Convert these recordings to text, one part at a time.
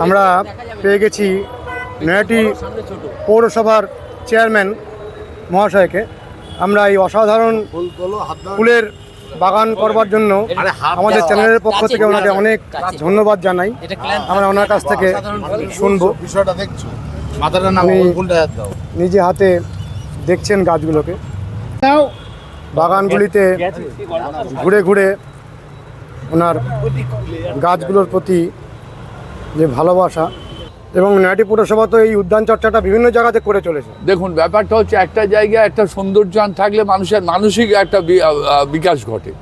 আমরা পেয়ে গেছি নয়াটি পৌরসভার চেয়ারম্যান মহাশয়কে। আমরা এই অসাধারণ ফুলের বাগান করবার জন্য আমাদের চ্যানেলের পক্ষ থেকে ওনাকে অনেক ধন্যবাদ জানাই। আমরা ওনার কাছ থেকে শুনব। বিষয়টা দেখছ? আমি- নিজে হাতে দেখছেন গাছগুলোকে। বাগানগুলিতে ঘুরে ঘুরে ওনার গাছগুলোর প্রতি যে ভালোবাসা এবং নয়াটি পৌরসভা তো এই উদ্যান চর্চাটা বিভিন্ন জায়গাতে করে চলেছে। দেখুন, ব্যাপারটা হচ্ছে একটা জায়গায় একটা সৌন্দর্যান থাকলে মানুষের মানসিক একটা বিকাশ ঘটে।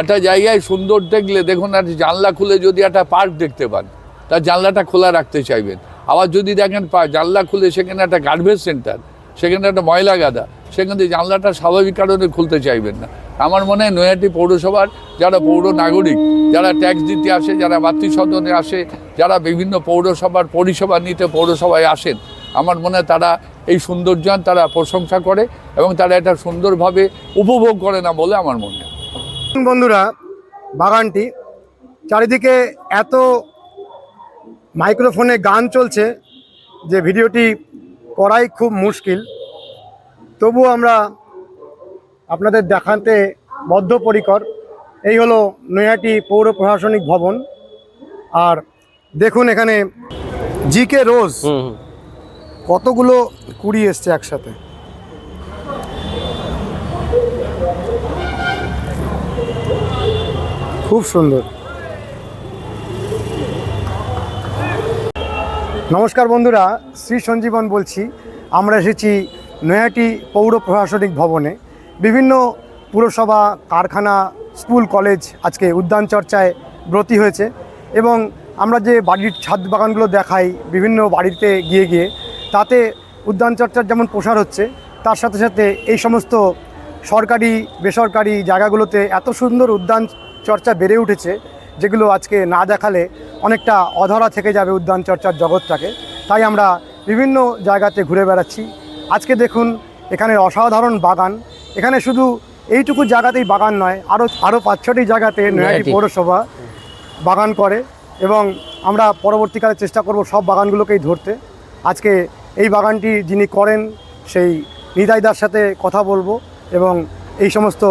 একটা জায়গায় সুন্দর দেখলে, দেখুন, একটা জানলা খুলে যদি একটা পার্ক দেখতে পান তার জানলাটা খোলা রাখতে চাইবেন। আবার যদি দেখেন জানলা খুলে সেখানে একটা গার্বেজ সেন্টার, সেখানে একটা ময়লা গাদা সেখান থেকে জানলাটা স্বাভাবিক কারণে খুলতে চাইবেন না। আমার মনে হয় নৈহাটি পৌরসভার যারা পৌর নাগরিক, যারা ট্যাক্স দিতে আসে, যারা মাতৃ সদনে আসে, যারা বিভিন্ন পৌরসভার পরিষেবা নিতে পৌরসভায় আসেন, আমার মনে হয় তারা এই সৌন্দর্যান তারা প্রশংসা করে এবং তারা এটা সুন্দরভাবে উপভোগ করে না বলে আমার মনে হয়। বন্ধুরা, বাগানটি চারিদিকে এত মাইক্রোফোনে গান চলছে যে ভিডিওটি করাই খুব মুশকিল। তবুও আমরা আপনাদের দেখাতে বদ্ধপরিকর। এই হলো নৈহাটি পৌর প্রশাসনিক ভবন। আর দেখুন এখানে জিকে রোজ কতগুলো কুড়ি এসছে একসাথে। খুব সুন্দর। নমস্কার বন্ধুরা শ্রী সঞ্জীবন বলছি। আমরা এসেছি নৈহাটি পৌর প্রশাসনিক ভবনে বিভিন্ন পুরসভা, কারখানা, স্কুল, কলেজ আজকে উদ্যান চর্চায় ব্রতী হয়েছে এবং আমরা যে বাড়ির ছাদ বাগানগুলো দেখাই, বিভিন্ন বাড়িতে গিয়ে গিয়ে, তাতে উদ্যান চর্চার যেমন প্রসার হচ্ছে, তার সাথে সাথে এই সমস্ত সরকারি, বেসরকারি জায়গাগুলোতে এত সুন্দর উদ্যান চর্চা বেড়ে উঠেছে, যেগুলো আজকে না দেখালে অনেকটা অধরা থেকে যাবে উদ্যান চর্চার জগৎটাকে। তাই আমরা বিভিন্ন জায়গাতে ঘুরে বেড়াচ্ছি। আজকে দেখুন এখানে অসাধারণ বাগান। এখানে শুধু এইটুকু জায়গাতেই বাগান নয় আরও আরও পাঁচ ছটি জায়গাতে নয়াটি পৌরসভা বাগান করে এবং আমরা পরবর্তীকালে চেষ্টা করব সব বাগানগুলোকেই ধরতে। আজকে এই বাগানটি যিনি করেন সেই নিতাইদার সাথে কথা বলব এবং এই সমস্ত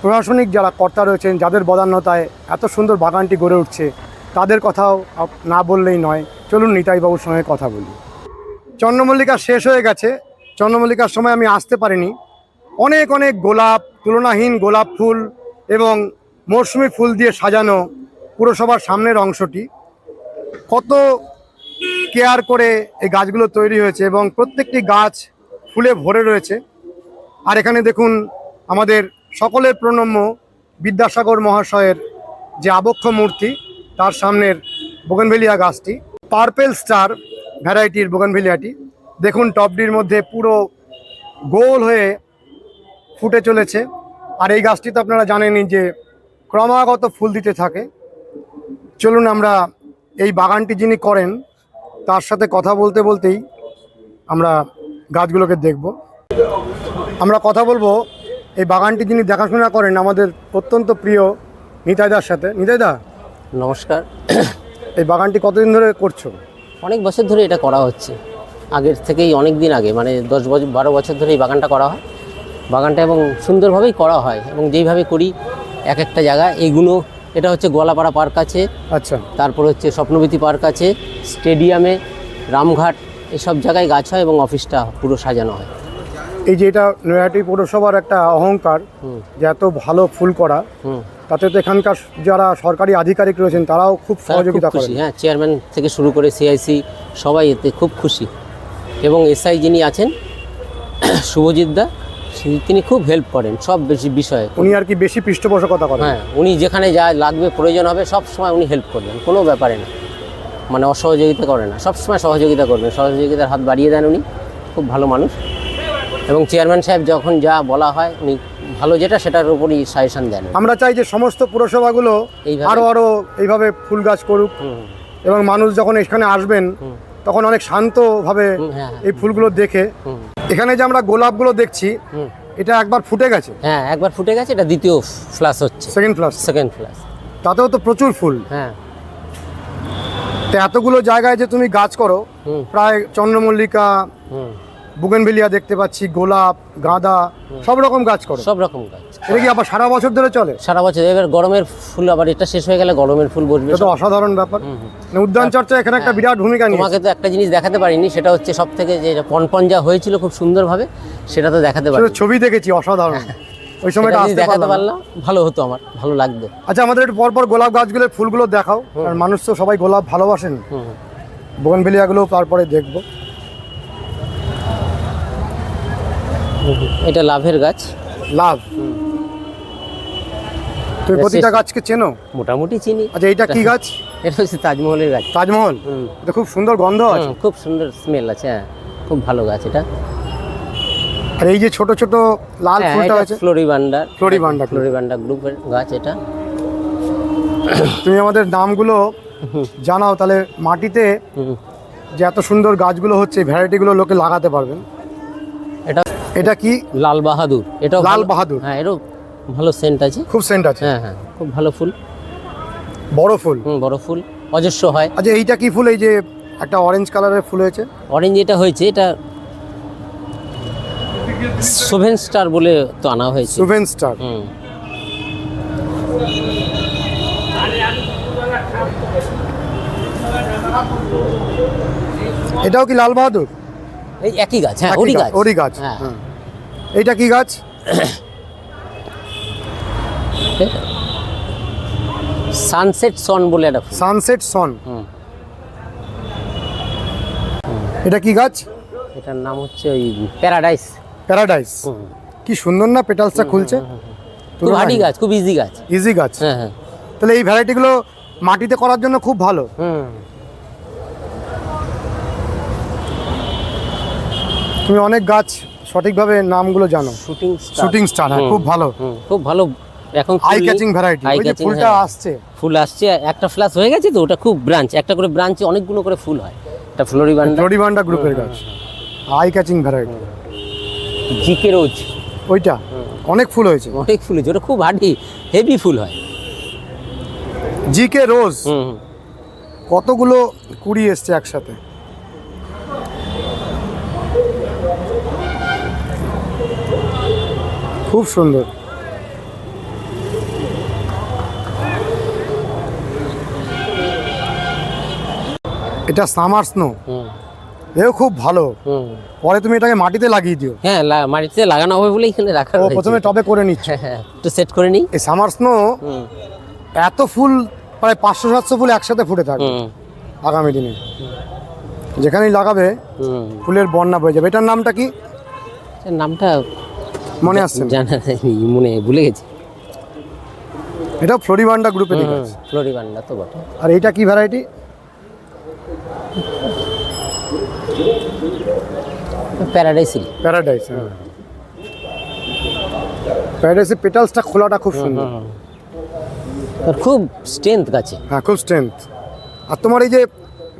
প্রশাসনিক যারা কর্তা রয়েছেন যাদের বদান্যতায় এত সুন্দর বাগানটি গড়ে উঠছে তাদের কথাও না বললেই নয়। চলুন নিতাইবাবুর সঙ্গে কথা বলি। চন্দ্রমল্লিকা শেষ হয়ে গেছে। চন্দ্রমল্লিকার সময় আমি আসতে পারিনি। অনেক অনেক গোলাপ, তুলনাহীন গোলাপ ফুল এবং মরশুমি ফুল দিয়ে সাজানো পুরসভার সামনের অংশটি। কত কেয়ার করে এই গাছগুলো তৈরি হয়েছে এবং প্রত্যেকটি গাছ ফুলে ভরে রয়েছে। আর এখানে দেখুন আমাদের সকলের প্রণম্য বিদ্যাসাগর মহাশয়ের যে আবক্ষ মূর্তি, তার সামনের বোগনভেলিয়া গাছটি। পার্পেল স্টার ভ্যারাইটির বোগনভেলিয়াটি। দেখুন টপডির মধ্যে পুরো গোল হয়ে ফুটে চলেছে। আর এই গাছটি তো আপনারা জানেনই যে ক্রমাগত ফুল দিতে থাকে। চলুন আমরা এই বাগানটি যিনি করেন তার সাথে কথা বলতে বলতেই আমরা গাছগুলোকে দেখব। আমরা কথা বলব এই বাগানটি যিনি দেখাশোনা করেন আমাদের অত্যন্ত প্রিয় নিতাইদার সাথে। নিতাইদা নমস্কার। এই বাগানটি কতদিন ধরে করছ? অনেক বছর ধরে এটা করা হচ্ছে। আগের থেকেই অনেক দিন আগে মানে দশ বছর বারো বছর ধরে এই বাগানটা করা হয়। বাগানটা এবং সুন্দরভাবেই করা হয় এবং যেইভাবে করি এক একটা জায়গা এইগুলো এটা হচ্ছে গোয়ালাপাড়া পার্ক আছে। আচ্ছা। তারপর হচ্ছে স্বপ্নবীতি পার্ক আছে স্টেডিয়ামে রামঘাট এসব জায়গায় গাছ হয় এবং অফিসটা পুরো সাজানো হয়। এই যে এটা নৈহাটি পৌরসভার একটা অহংকার যে এত ভালো ফুল করা হুম। তাতে তো এখানকার যারা সরকারি আধিকারিক রয়েছেন তারাও খুব সহযোগিতা করেন। হ্যাঁ চেয়ারম্যান থেকে শুরু করে সিআইসি সবাই এতে খুব খুশি। এবং এসআই যিনি আছেন শুভজিৎ দা তিনি খুব হেল্প করেন সব বেশি বিষয়ে। উনি আর কি বেশি পৃষ্ঠপোষকতা করেন? হ্যাঁ উনি যেখানে যা লাগবে প্রয়োজন হবে সব সময় উনি হেল্প করবেন কোনো ব্যাপারে না। মানে অসহযোগিতা করে না সব সময় সহযোগিতা করবেন সহযোগিতার হাত বাড়িয়ে দেন উনি খুব ভালো মানুষ। এবং চেয়ারম্যান সাহেব যখন যা বলা হয় উনি ভালো যেটা সেটার উপরই সাজেশন দেন আমরা চাই যে সমস্ত পুরসভাগুলো এইভাবে- আরও আরও এইভাবে ফুল গাছ করুক এবং মানুষ যখন এখানে আসবেন। তখন অনেক শান্তভাবে হ্যাঁ হ্যাঁ, এই ফুলগুলো দেখে। এখানে যে আমরা গোলাপগুলো দেখছি এটা একবার ফুটে গেছে? হ্যাঁ একবার ফুটে গেছে এটা দ্বিতীয় ফ্লাস হচ্ছে। সেকেন্ড ফ্লাস সেকেন্ড ফ্লাস তাতেও তো প্রচুর ফুল। হ্যাঁ। তো এতগুলো জায়গায় যে তুমি গাছ করো প্রায় চন্দ্রমল্লিকা বুগেনভেলিয়া দেখতে পাচ্ছি গোলাপ গাঁদা সব রকম গাছ করো। সব রকম গাছ। এটা কি আবার সারা বছর ধরে চলে? সারা বছর এবার গরমের ফুল আবার এটা শেষ হয়ে গেলে গরমের ফুল বসবে এটা তো অসাধারণ ব্যাপার। মানে উদ্যান চর্চা এখানে একটা বিরাট ভূমিকা নিয়ে তোমাকে তো একটা জিনিস দেখাতে পারিনি সেটা হচ্ছে সব থেকে যে যা হয়েছিল খুব সুন্দরভাবে সেটা তো দেখাতে পারি ছবি দেখেছি অসাধারণ। ওই সময়টা আসতে দেখাতে পারলাম। ভালো হতো আমার ভালো লাগবে। আচ্ছা আমাদের একটু পরপর গোলাপ গাছগুলোর ফুলগুলো দেখাও আর মানুষ তো সবাই গোলাপ ভালোবাসেন। বোগনভেলিয়াগুলো তারপরে দেখব। এটা লাভের গাছ। লাভ। তুমি প্রতিটা গাছকে চেনো? মোটামুটি চিনি। আচ্ছা এটা কি গাছ? এটা হচ্ছে তাজমহলের গাছ। তাজমহল। এটা খুব সুন্দর গন্ধ আছে। খুব সুন্দর স্মেল আছে হ্যাঁ। খুব ভালো গাছ এটা। আর এই যে ছোট ছোট লাল হ্যাঁ ফুলটা আছে? ফ্লোরিবান্ডার। ফ্লোরিবান্ডা, ফ্লোরিবান্ডা গ্রুপের গাছ এটা। তুমি আমাদের নামগুলো জানাও তাহলে মাটিতে যে এত সুন্দর গাছগুলো হচ্ছে ভ্যারাইটিগুলো লোকে লাগাতে পারবেন। এটা এটা কি? লাল বাহাদুর। এটা লাল বাহাদুর। হ্যাঁ এটাও ভালো সেন্ট আছে। খুব সেন্ট আছে। হ্যাঁ হ্যাঁ খুব ভালো ফুল। বড় ফুল? হুম বড় ফুল। অজস্র হয়। আচ্ছা এইটা কি ফুল? এই যে একটা অরেঞ্জ কালারের ফুল হয়েছে? অরেঞ্জ এটা হয়েছে এটা সোভেন স্টার বলে তো আনা হয়েছে। সুভেন স্টার হুম। এটাও কি লাল বাহাদুর? এই একই গাছ হ্যাঁ ওরি গাছ, ওরি গাছ হ্যাঁ। এইটা কি গাছ? সানসেট সন বলে একটা সানসেট সন। হুম। এটা কি গাছ? এটার নাম হচ্ছে ওই প্যারাডাইস। প্যারাডাইস। কি সুন্দর না পেটালসটা খুলছে? খুব হার্ডি গাছ খুব ইজি গাছ। ইজি গাছ। হ্যাঁ হ্যাঁ। তাহলে এই ভ্যারাইটিগুলো মাটিতে করার জন্য খুব ভালো। হুম। তুমি অনেক গাছ সঠিকভাবে নামগুলো জানো। শুটিং শুটিং স্টার হ্যাঁ খুব ভালো। খুব ভালো। এখন আই ক্যাচিং ভ্যারাইটি আই ওই যে ক্যাচিং ফুলটা আসছে। ফুল আসছে একটা ফ্লাস হয়ে গেছে তো ওটা খুব ব্রাঞ্চ একটা করে ব্রাঞ্চে অনেকগুলো করে ফুল হয়। এটা ফ্লোরিবান্ডা ফ্লোরিবান্ডা গ্রুপের গাছ। Eye catching variety G K rose. ওইটা। অনেক ফুল হয়েছে। অনেক ফুল হয়েছে ওটা খুব হার্ডি হেভি ফুল হয়। G K rose. কতগুলো কুড়ি এসছে একসাথে? খুব সুন্দর। এটা সামার স্নো। এও খুব ভালো। পরে তুমি এটাকে মাটিতে লাগিয়ে দিও। হ্যাঁ মাটিতে লাগানো হবে বলে এখানে রাখা ও। প্রথমে টবে করে নিচ্ছ। হ্যাঁ হ্যাঁ একটু সেট করে নিই। এই সামার স্নো এত ফুল প্রায় পাঁচশো সাতশো ফুল একসাথে ফুটে থাকবে হুম। আগামী দিনে। যেখানেই লাগাবে ফুলের বন্যা বয়ে যাবে। এটার নামটা কি? নামটা মনে আসছে জানা মনে ভুলে গেছি। এটা ফ্লোরিবান্ডা গ্রুপের গাছ ফ্লোরিবান্ডা তো বটে। আর এটা কি ভ্যারাইটি প্যারাডাইসিল প্যারাডাইস হ্যাঁ। প্যারাডাইসের পেটালসটা খোলাটা খুব সুন্দর। আর খুব স্ট্রেংথ গাছে। হ্যাঁ খুব স্ট্রেংথ আর তোমার এই যে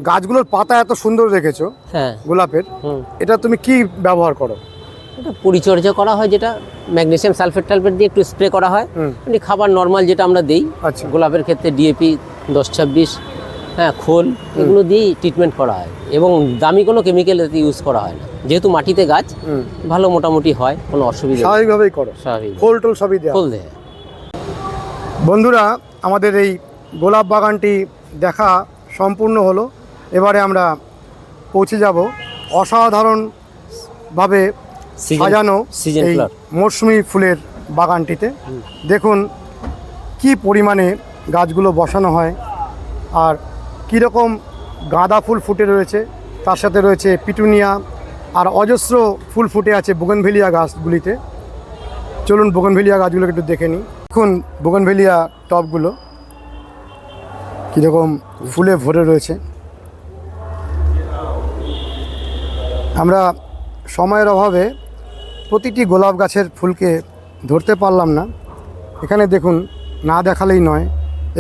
গাছগুলোর পাতা এত সুন্দর রেখেছো হ্যাঁ। গোলাপের এটা তুমি কি ব্যবহার করো? এটা পরিচর্যা করা হয় যেটা ম্যাগনেসিয়াম সালফেট টালফেট দিয়ে একটু স্প্রে করা হয়। এমনি খাবার নর্মাল যেটা আমরা দিই। আচ্ছা। গোলাপের ক্ষেত্রে ডিএপি দশ ছাব্বিশ হ্যাঁ খোল এগুলো দিয়েই ট্রিটমেন্ট করা হয় এবং দামি কোনো কেমিক্যাল এতে ইউজ করা হয় না। যেহেতু মাটিতে গাছ ভালো মোটামুটি হয় কোনো অসুবিধা স্বাভাবিকভাবেই করো। স্বাভাবিক। ফুল টুল সবই দেওয়া খোল দেয়। বন্ধুরা আমাদের এই গোলাপ বাগানটি দেখা সম্পূর্ণ হলো। এবারে আমরা পৌঁছে যাব। অসাধারণভাবে সাজানো এই। মরশুমি ফুলের বাগানটিতে। দেখুন কি পরিমাণে গাছগুলো বসানো হয় আর কীরকম গাঁদা ফুল ফুটে রয়েছে। তার সাথে রয়েছে পিটুনিয়া আর অজস্র ফুল ফুটে আছে বোগনভেলিয়া গাছগুলিতে। চলুন বোগনভেলিয়া গাছগুলোকে একটু দেখে নিই। দেখুন বোগনভেলিয়া টবগুলো কীরকম ফুলে ভরে রয়েছে। আমরা সময়ের অভাবে প্রতিটি গোলাপ গাছের ফুলকে ধরতে পারলাম না। এখানে দেখুন না দেখালেই নয়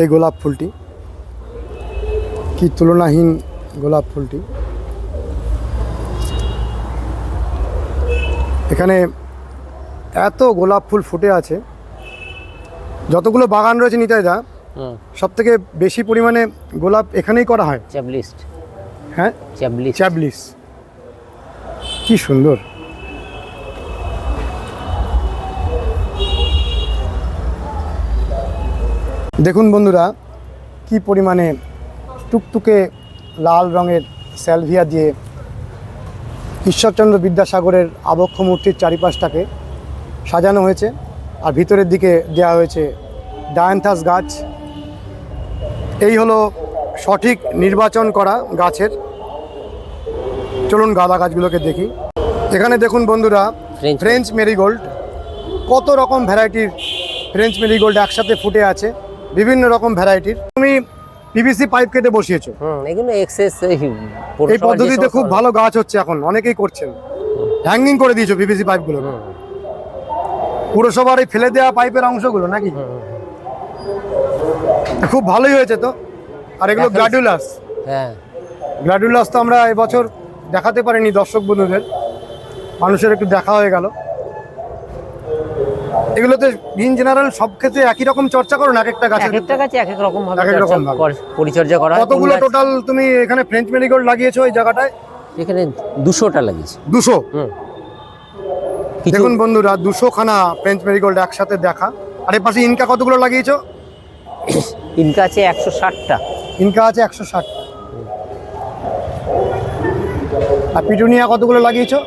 এই গোলাপ ফুলটি। কি তুলনাহীন গোলাপ ফুলটি। এখানে এত গোলাপ ফুল ফুটে আছে। যতগুলো বাগান রয়েছে নিতাইদা সব থেকে বেশি পরিমাণে গোলাপ এখানেই করা হয়। চ্যাবলিস্ট হ্যাঁ? চ্যাবলিস কি সুন্দর। দেখুন বন্ধুরা কি পরিমাণে টুকটুকে লাল রঙের স্যালভিয়া দিয়ে ঈশ্বরচন্দ্র বিদ্যাসাগরের আবক্ষ মূর্তির চারিপাশটাকে সাজানো হয়েছে। আর ভিতরের দিকে দেওয়া হয়েছে ডায়ান্থাস গাছ। এই হলো সঠিক নির্বাচন করা গাছের। চলুন গাঁদা গাছগুলোকে দেখি। এখানে দেখুন বন্ধুরা ফ্রেঞ্চ মেরিগোল্ড কত রকম ভ্যারাইটির ফ্রেঞ্চ মেরিগোল্ড একসাথে ফুটে আছে। বিভিন্ন রকম ভ্যারাইটির। তুমি পিভিসি পাইপ কেটে বসিয়েছো। এগুলো এক্সেস এই পদ্ধতিতে খুব ভালো গাছ হচ্ছে এখন অনেকেই করছেন। হ্যাঙ্গিং করে দিয়েছ পিভিসি পাইপগুলো পুরসভার এই ফেলে দেওয়া পাইপের অংশগুলো নাকি? খুব ভালোই হয়েছে তো। আর এগুলো গ্রাডুলাস হ্যাঁ। গ্রাডুলাস তো আমরা এবছর দেখাতে পারিনি দর্শক বন্ধুদের। মানুষের একটু দেখা হয়ে গেল। এগুলোতে ইন জেনারেল সব ক্ষেত্রে একই রকম চর্চা করো না এক একটা এক একটা গাছে এক এক রকম ভাবে পরিচর্যা করা কতগুলো টোটাল তুমি এখানে ফ্রেঞ্চ মেরিগোল্ড লাগিয়েছো ওই জায়গাটায়? এখানে দুশোটা লাগিয়েছি। দুশো? হুম। দেখুন বন্ধুরা দুশো খানা ফ্রেঞ্চ মেরিগোল্ড একসাথে দেখা। আর এর পাশে ইনকা কতগুলো লাগিয়েছো? ইনকা আছে একশো ষাটটা। ইনকা আছে একশো ষাট। আর পিটুনিয়া কতগুলো লাগিয়েছো?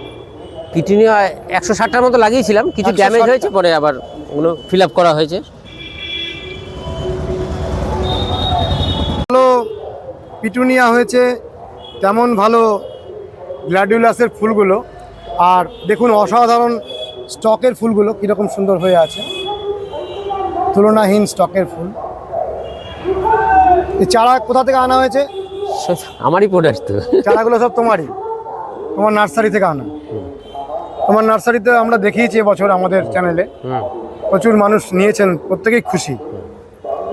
পিটুনিয়া একশো ষাটটার মতো লাগিয়েছিলাম কিছু ড্যামেজ হয়েছে পরে আবার ওগুলো ফিল আপ করা হয়েছে। ভালো পিটুনিয়া হয়েছে তেমন ভালো গ্ল্যাডিউলাসের ফুলগুলো। আর দেখুন অসাধারণ স্টকের ফুলগুলো কীরকম সুন্দর হয়ে আছে। তুলনাহীন স্টকের ফুল। এই চারা কোথা থেকে আনা হয়েছে? আমারই প্রোডাক্ট তো। চারাগুলো সব তোমারই তোমার নার্সারি থেকে আনা। তোমার নার্সারিতে আমরা দেখিয়েছি এবছর আমাদের চ্যানেলে। প্রচুর মানুষ নিয়েছেন প্রত্যেকেই খুশি।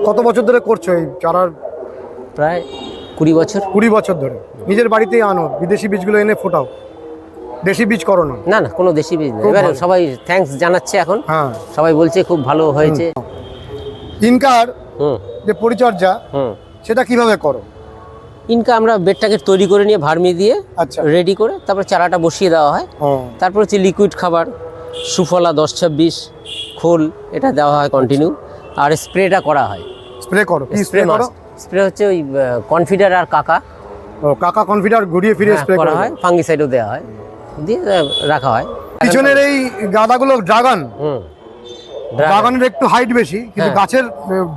কত বছর ধরে করছ এই চারার প্রায় কুড়ি বছর। কুড়ি বছর ধরে। নিজের বাড়িতেই আনো বিদেশি বীজগুলো এনে ফোটাও। দেশি বীজ করো না। না না কোনো দেশি বীজ নেই। খুব সবাই থ্যাঙ্কস জানাচ্ছে এখন। হ্যাঁ। সবাই বলছে খুব ভালো হয়েছে। ইনকার যে পরিচর্যা সেটা কীভাবে করো? ইনকা আমরা বেডটাকে তৈরি করে নিয়ে ভার্মি দিয়ে আচ্ছা। রেডি করে তারপর চারাটা বসিয়ে দেওয়া হয়। তারপর হচ্ছে লিকুইড খাবার সুফলা দশ ছাব্বিশ খোল এটা দেওয়া হয় কন্টিনিউ আর স্প্রেটা করা হয়। স্প্রে করো স্প্রে করো? স্প্রে হচ্ছে ওই কনফিডার আর কাকা। কাকা কনফিডার ঘুরিয়ে ফিরিয়ে হ্যাঁ, স্প্রে করা করা হয় ফাঙ্গিসাইডও দেওয়া হয়। দিয়ে রাখা হয়। পিছনের এই গাদাগুলো ড্রাগন হুম। ড্রাগনের একটু হাইট বেশি কিন্তু হ্যাঁ। গাছের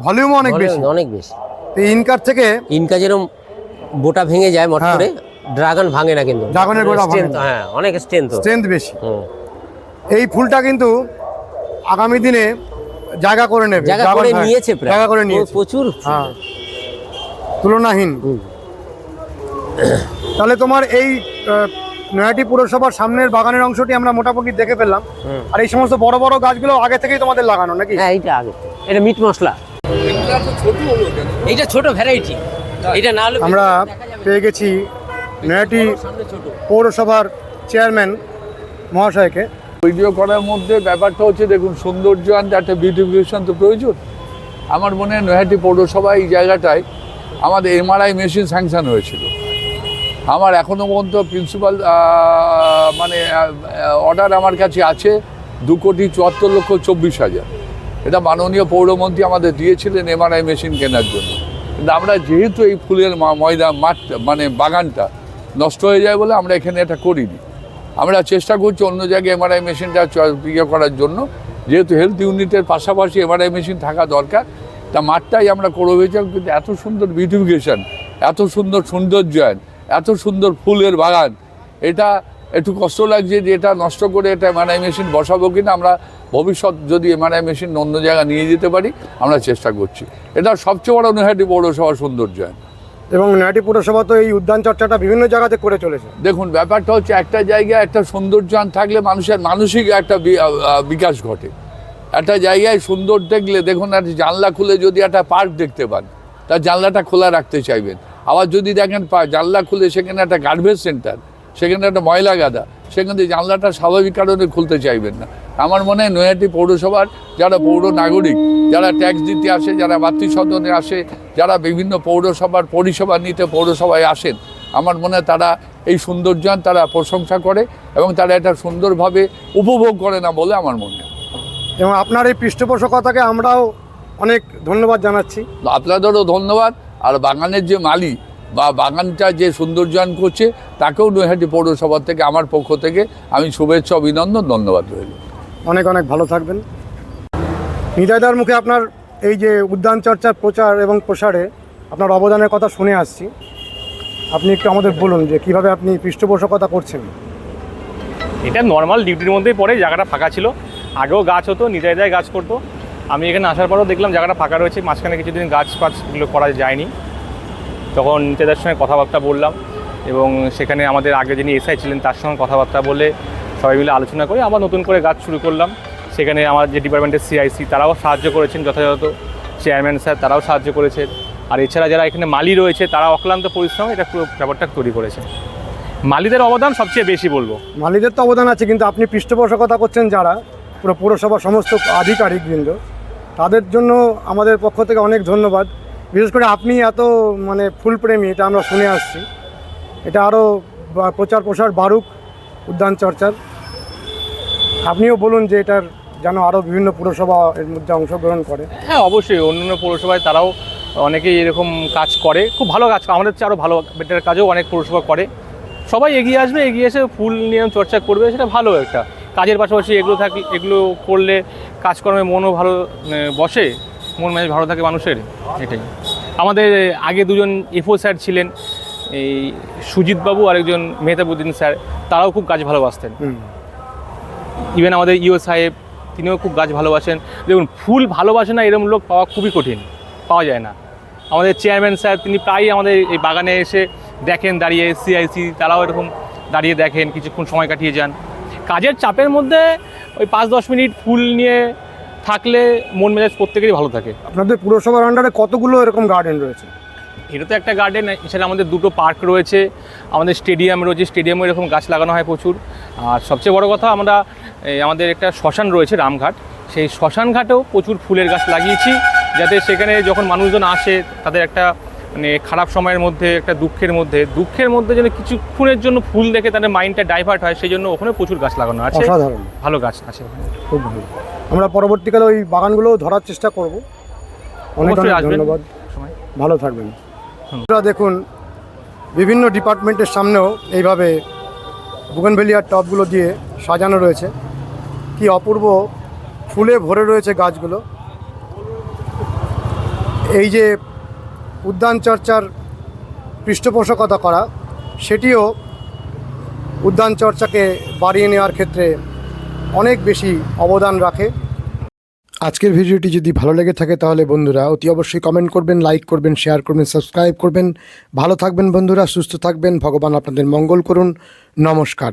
ভলিউম অনেক বেশি। অনেক বেশি। ইনকার থেকে ইনকা যেরকম বোটা ভেঙে যায় মট হ্যাঁ। করে ড্রাগন ভাঙে না কিন্তু। ড্রাগনের গোড়া ভাঙে না। হ্যাঁ অনেক স্ট্রেংথ স্ট্রেংথ বেশি। এই ফুলটা কিন্তু আগামী দিনে জায়গা করে নেবে জায়গা ড্রাগন করে। নিয়েছে প্রায়। জায়গা করে নিয়েছে। প্রচুর হ্যাঁ। তুলনাহীন। হুম। তাহলে তোমার এই আহ, নয়াটি পুরসভার সামনের বাগানের অংশটি আমরা মোটামুটি দেখে ফেললাম। হুম। আর এই সমস্ত বড় বড় গাছগুলো আগে থেকেই তোমাদের লাগানো নাকি? হ্যাঁ এইটা আগে। এটা মিট মশলা। ছোট হলো কেন? এইটা ছোট ভ্যারাইটি এটা আমরা পেয়ে গেছি নয়াটি পৌরসভার চেয়ারম্যান মহাশয়কে। ভিডিও করার মধ্যে ব্যাপারটা হচ্ছে দেখুন সৌন্দর্য আনতে একটা বিউটিফিকেশন তো প্রয়োজন। আমার মনে হয় নৈহাটি পৌরসভা এই জায়গাটায় আমাদের এমআরআই মেশিন স্যাংশন হয়েছিল। আমার এখনও পর্যন্ত প্রিন্সিপাল মানে অর্ডার আমার কাছে আছে দু কোটি চুয়াত্তর লক্ষ চব্বিশ হাজার। এটা মাননীয় পৌরমন্ত্রী আমাদের দিয়েছিলেন এমআরআই মেশিন কেনার জন্য। কিন্তু আমরা যেহেতু এই ফুলের মা- ময়দান মাঠ মানে বাগানটা নষ্ট হয়ে যায় বলে আমরা এখানে এটা করিনি। আমরা চেষ্টা করছি অন্য জায়গায় এমআরআই মেশিনটা ইয়ে করার জন্য। যেহেতু হেলথ ইউনিটের পাশাপাশি এমআরআই মেশিন থাকা দরকার, তা মাঠটাই আমরা করে হয়েছিলাম কিন্তু এত সুন্দর বিউটিফিকেশন এত সুন্দর সৌন্দর্যায়ন, এত সুন্দর ফুলের বাগান, এটা একটু কষ্ট লাগছে যে এটা নষ্ট করে এটা এমআরআই মেশিন বসাবো কিনা আমরা ভবিষ্যৎ যদি এমআরআই মেশিন অন্য জায়গায় নিয়ে যেতে পারি আমরা চেষ্টা করছি। এটা সবচেয়ে বড় নৈহাটি পৌরসভার সৌন্দর্যায়ন এবং নয়াটি পুরসভা তো এই উদ্যান চর্চাটা বিভিন্ন জায়গাতে করে চলেছে। দেখুন ব্যাপারটা হচ্ছে একটা জায়গায় একটা সৌন্দর্যান থাকলে মানুষের মানসিক একটা বিকাশ ঘটে। একটা জায়গায় সুন্দর দেখলে দেখুন একটা জানলা খুলে যদি একটা পার্ক দেখতে পান তার জানলাটা খোলা রাখতে চাইবেন। আবার যদি দেখেন জানলা খুলে সেখানে একটা গার্বেজ সেন্টার সেখানে একটা ময়লা গাদা। সেখান থেকে জানলাটা স্বাভাবিক কারণে খুলতে চাইবেন না। আমার মনে হয় নৈহাটি পৌরসভার যারা পৌর নাগরিক যারা ট্যাক্স দিতে আসে যারা মাতৃ সদনে আসে যারা বিভিন্ন পৌরসভার পরিষেবা নিতে পৌরসভায় আসেন আমার মনে হয় তারা এই সৌন্দর্যান তারা প্রশংসা করে এবং তারা এটা সুন্দরভাবে উপভোগ করে না বলে আমার মনে হয়। এবং আপনার এই পৃষ্ঠপোষকতাকে আমরাও অনেক ধন্যবাদ জানাচ্ছি। আপনাদেরও ধন্যবাদ। আর বাগানের যে মালি বা বাগানটা যে সৌন্দর্যায়ন করছে তাকেও নৈহাটি পৌরসভা থেকে আমার পক্ষ থেকে আমি শুভেচ্ছা অভিনন্দন ধন্যবাদ রইল। অনেক অনেক ভালো থাকবেন। নিতাইদার মুখে আপনার এই যে উদ্যান চর্চার প্রচার এবং প্রসারে আপনার অবদানের কথা শুনে আসছি। আপনি একটু আমাদের বলুন যে কীভাবে আপনি পৃষ্ঠপোষকতা করছেন। এটা নর্মাল ডিউটির মধ্যেই পড়ে জায়গাটা ফাঁকা ছিল। আগেও গাছ হতো নিজেরাই গাছ করতো। আমি এখানে আসার পরও দেখলাম জায়গাটা ফাঁকা রয়েছে মাঝখানে কিছুদিন গাছ ফাছগুলো করা যায়নি। তখন নিচেদের সঙ্গে কথাবার্তা বললাম এবং সেখানে আমাদের আগে যিনি এসআই ছিলেন তার সঙ্গে কথাবার্তা বলে সবাই মিলে আলোচনা করে আবার নতুন করে গাছ শুরু করলাম। সেখানে আমার যে ডিপার্টমেন্টের সিআইসি তারাও সাহায্য করেছেন, যথাযথ চেয়ারম্যান স্যার তারাও সাহায্য করেছেন আর এছাড়া যারা এখানে মালি রয়েছে, তারা অক্লান্ত পরিশ্রম এটা পুরো ব্যাপারটা তৈরি করেছে। মালিদের অবদান সবচেয়ে বেশি বলব। মালিদের তো অবদান আছে, কিন্তু আপনি পৃষ্ঠপোষকতা করছেন যারা, পুরো পৌরসভার সমস্ত আধিকারিকবৃন্দ, তাদের জন্য আমাদের পক্ষ থেকে অনেক ধন্যবাদ। বিশেষ করে আপনি এত মানে ফুলপ্রেমী এটা আমরা শুনে আসছি। এটা আরও প্রচার প্রসার বাড়ুক উদ্যান চর্চার। আপনিও বলুন যে এটার যেন আরও বিভিন্ন পুরসভা এর মধ্যে অংশগ্রহণ করে। হ্যাঁ অবশ্যই। অন্যান্য পৌরসভায় তারাও অনেকেই এরকম কাজ করে। খুব ভালো কাজ আমাদের চেয়ে আরও ভালো বেটার কাজও অনেক পৌরসভা করে। সবাই এগিয়ে আসবে এগিয়ে এসে ফুল নিয়ে চর্চা করবে সেটা ভালো একটা। কাজের পাশাপাশি এগুলো থাকি এগুলো করলে কাজকর্মে মনও ভালো মানে, বসে মন মেজাজ ভালো থাকে মানুষের এটাই। আমাদের আগে দুজন এফও স্যার ছিলেন এই সুজিত বাবু আর একজন মেহতাবুদ্দিন স্যার তারাও খুব গাছ ভালোবাসতেন। ইভেন আমাদের ইও সাহেব তিনিও খুব গাছ ভালোবাসেন। দেখুন ফুল ভালোবাসে না এরকম লোক পাওয়া খুবই কঠিন পাওয়া যায় না। আমাদের চেয়ারম্যান স্যার তিনি প্রায়ই আমাদের এই বাগানে এসে দেখেন দাঁড়িয়ে সিআইসি তারাও এরকম দাঁড়িয়ে দেখেন কিছুক্ষণ সময় কাটিয়ে যান। কাজের চাপের মধ্যে ওই পাঁচ দশ মিনিট ফুল নিয়ে থাকলে মন মেজাজ প্রত্যেকেরই ভালো থাকে। আপনাদের পুরসভার আন্ডারে কতগুলো এরকম গার্ডেন রয়েছে? এটা তো একটা গার্ডেন এছাড়া আমাদের দুটো পার্ক রয়েছে। আমাদের স্টেডিয়াম রয়েছে স্টেডিয়ামে এরকম গাছ লাগানো হয় প্রচুর। আর সবচেয়ে বড় কথা আমরা আমাদের একটা শ্মশান রয়েছে রামঘাট। সেই শ্মশান ঘাটেও প্রচুর ফুলের গাছ লাগিয়েছি যাতে সেখানে যখন মানুষজন আসে তাদের একটা মানে খারাপ সময়ের মধ্যে একটা দুঃখের মধ্যে দুঃখের মধ্যে যেন কিছুক্ষণের জন্য ফুল দেখে তাদের মাইন্ডটা ডাইভার্ট হয় সেই জন্য ওখানে প্রচুর গাছ লাগানো আছে। ভালো গাছ আছে। খুব ভালো। আমরা পরবর্তীকালে ওই বাগানগুলো ধরার চেষ্টা করব। অনেক অনেক ধন্যবাদ। ভালো থাকবেন। আপনারা দেখুন বিভিন্ন ডিপার্টমেন্টের সামনেও এইভাবে বুগনভেলিয়ার টবগুলো দিয়ে সাজানো রয়েছে। কি অপূর্ব ফুলে ভরে রয়েছে গাছগুলো। এই যে উদ্যান চর্চার পৃষ্ঠপোষকতা করা সেটিও উদ্যান চর্চাকে বাড়িয়ে নেওয়ার ক্ষেত্রে অনেক বেশি অবদান রাখে। আজকের ভিডিওটি যদি ভালো লেগে থাকে তাহলে বন্ধুরা অতি অবশ্যই কমেন্ট করবেন লাইক করবেন শেয়ার করবেন সাবস্ক্রাইব করবেন। ভালো থাকবেন বন্ধুরা, সুস্থ থাকবেন। ভগবান আপনাদের মঙ্গল করুন। নমস্কার।